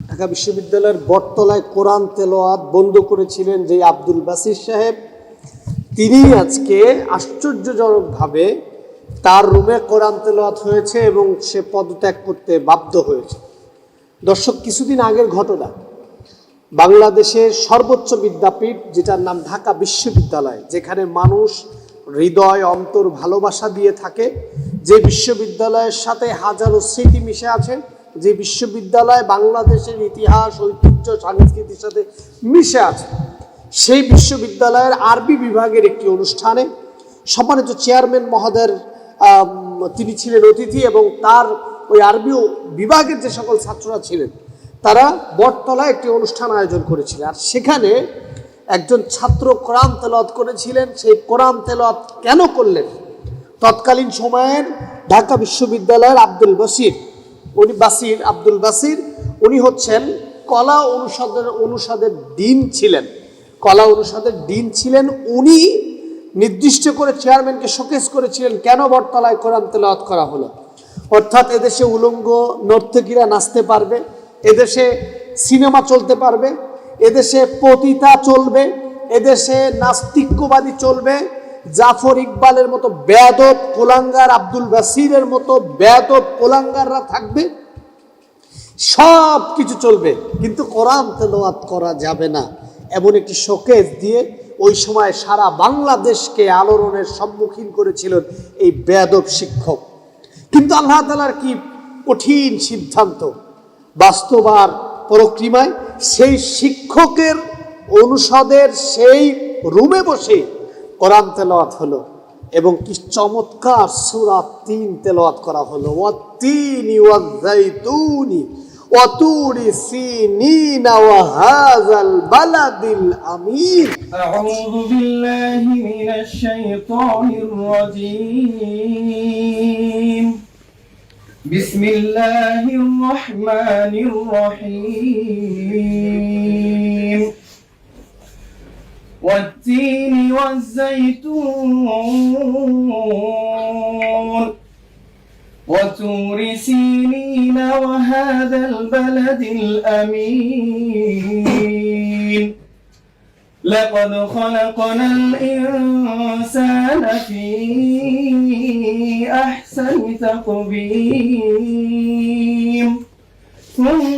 ঢাকা বিশ্ববিদ্যালয়ের বটতলায় কোরআন তেলোয়াত বন্ধ করেছিলেন যে আব্দুল বাসির সাহেব। তিনি আজকে আশ্চর্যজনকভাবে তার রুমে কোরআন তেলোয়াত হয়েছে এবং সে পদত্যাগ করতে বাধ্য হয়েছে। দর্শক, কিছুদিন আগের ঘটনা। বাংলাদেশের সর্বোচ্চ বিদ্যাপীঠ, যেটার নাম ঢাকা বিশ্ববিদ্যালয়, যেখানে মানুষ হৃদয়, অন্তর, ভালোবাসা দিয়ে থাকে, যে বিশ্ববিদ্যালয়ের সাথে হাজারো স্মৃতি মিশে আছে যে বিশ্ববিদ্যালয় বাংলাদেশের ইতিহাস, ঐতিহ্য, সংস্কৃতির সাথে মিশে আছে, সেই বিশ্ববিদ্যালয়ের আরবি বিভাগের একটি অনুষ্ঠানে সম্মানিত চেয়ারম্যান মহোদয়ের তিনি ছিলেন অতিথি এবং তার ওই আরবি বিভাগের যে সকল ছাত্ররা ছিলেন, তারা বটতলায় একটি অনুষ্ঠান আয়োজন করেছিলেন। আর সেখানে একজন ছাত্র কোরআন তেলত করেছিলেন। সেই কোরআন তেলত কেন করলেন? তৎকালীন সময়ের ঢাকা বিশ্ববিদ্যালয়ের আব্দুল বসির উনি বাসির, আব্দুল বাসির, উনি হচ্ছেন কলা অনুষদের অনুষদের ডিন ছিলেন। কলা অনুষদের ডিন ছিলেন। উনি নির্দিষ্ট করে চেয়ারম্যানকে শোকেস করেছিলেন কেন বটতলায় কোরআন তেলাওয়াত করা হলো। অর্থাৎ এদেশে উলঙ্গ নর্তকীরা নাচতে পারবে, এদেশে সিনেমা চলতে পারবে, এদেশে পতিতা চলবে, এদেশে নাস্তিক্যবাদী চলবে জাফর ইকবালের মতো বেয়াদব কোলাঙ্গার, আব্দুল বাসিরের মতো বেয়াদব কোলাঙ্গাররা থাকবে। সব কিছু চলবে। কিন্তু কোরআন তেলাওয়াত করা যাবে না। এমন একটি শোকেজ দিয়ে ওই সময় সারা বাংলাদেশকে আলোড়নের সম্মুখীন করেছিলেন এই বেয়াদব শিক্ষক। কিন্তু আল্লাহ তালার কি কঠিন সিদ্ধান্ত? বাস্তবার প্রক্রিমায় সেই শিক্ষকের অনুষদের সেই রুমে বসে কোরআন তেলাওয়াত হলো এবং কি চমৎকার সুরা তিন তেলাওয়াত করা হলো ওয়াতিনি ওয়াজাইতুনি ওয়াতুরি সিনিনা ওয়া হাযাল বালাদিল আমিন أعوذ بالله من الشيطان الرجيم بسم الله الرحمن الرحيم والتين والزيتون وتور سينين وهذا البلد الأمين. لقد خلقنا الإنسان في أحسن تقويم. ثم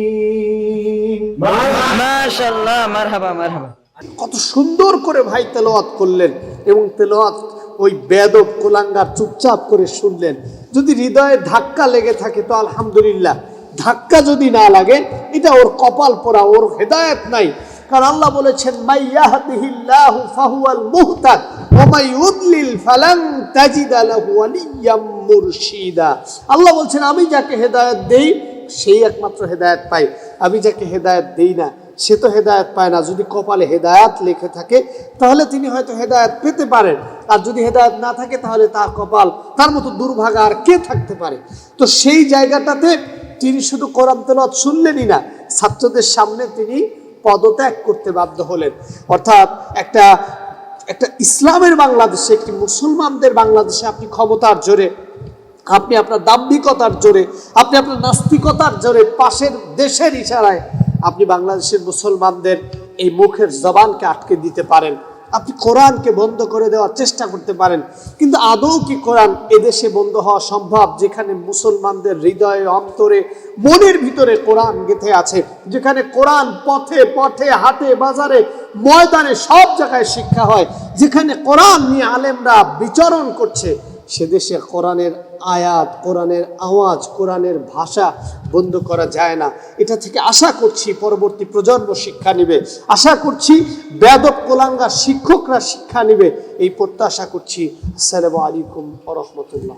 কত সুন্দর করে ভাই তেলোয়াত করলেন এবং তেলোয়াত ওই বেদব কোলাঙ্গার চুপচাপ করে শুনলেন। যদি হৃদয়ে ধাক্কা লেগে থাকে তো আলহামদুলিল্লাহ। ধাক্কা যদি না লাগে, এটা ওর কপাল পোড়া ওর হেদায়ত নাই। কারণ আল্লাহ বলেছেন ফাহুয়াল লাহু আল্লাহ বলছেন, আমি যাকে হেদায়েত দেই, সেই একমাত্র হেদায়েত পাই। আমি যাকে হেদায়েত দেই না সে তো হেদায়ত পায় না। যদি কপালে হেদায়াত লেখে থাকে, তাহলে তিনি হয়তো হেদায়ত পেতে পারেন। আর যদি হেদায়ত না থাকে, তাহলে তার কপাল, তার মতো দুর্ভাগা আর কে থাকতে পারে? তো সেই জায়গাটাতে তিনি শুধু কোরআন তেলাওয়াত শুনলেনই না, ছাত্রদের সামনে তিনি পদত্যাগ করতে বাধ্য হলেন। অর্থাৎ একটা একটা ইসলামের বাংলাদেশে, একটি মুসলমানদের বাংলাদেশে আপনি ক্ষমতার জোরে, আপনি আপনার দাম্ভিকতার জোরে, আপনি আপনার নাস্তিকতার জোরে পাশের দেশের ইশারায় আপনি বাংলাদেশের মুসলমানদের এই মুখের জবানকে আটকে দিতে পারেন। আপনি কোরআনকে বন্ধ করে দেওয়ার চেষ্টা করতে পারেন। কিন্তু আদৌ কি কোরআন এদেশে বন্ধ হওয়া সম্ভব? যেখানে মুসলমানদের হৃদয়ে অন্তরে, মনের ভিতরে কোরআন গেথে আছে, যেখানে কোরআন পথে পথে, হাটে, বাজারে, ময়দানে সব জায়গায় শিক্ষা হয়, যেখানে কোরআন নিয়ে আলেমরা বিচরণ করছে। সে দেশে কোরআনের আয়াত, কোরআনের আওয়াজ, কোরআনের ভাষা বন্ধ করা যায় না। এটা থেকে আশা করছি পরবর্তী প্রজন্ম শিক্ষা নিবে। আশা করছি বেদব কোলাঙ্গার শিক্ষকরা শিক্ষা নিবে। এই প্রত্যাশা করছি। আসসালামু আলাইকুম রহমতুল্লাহ।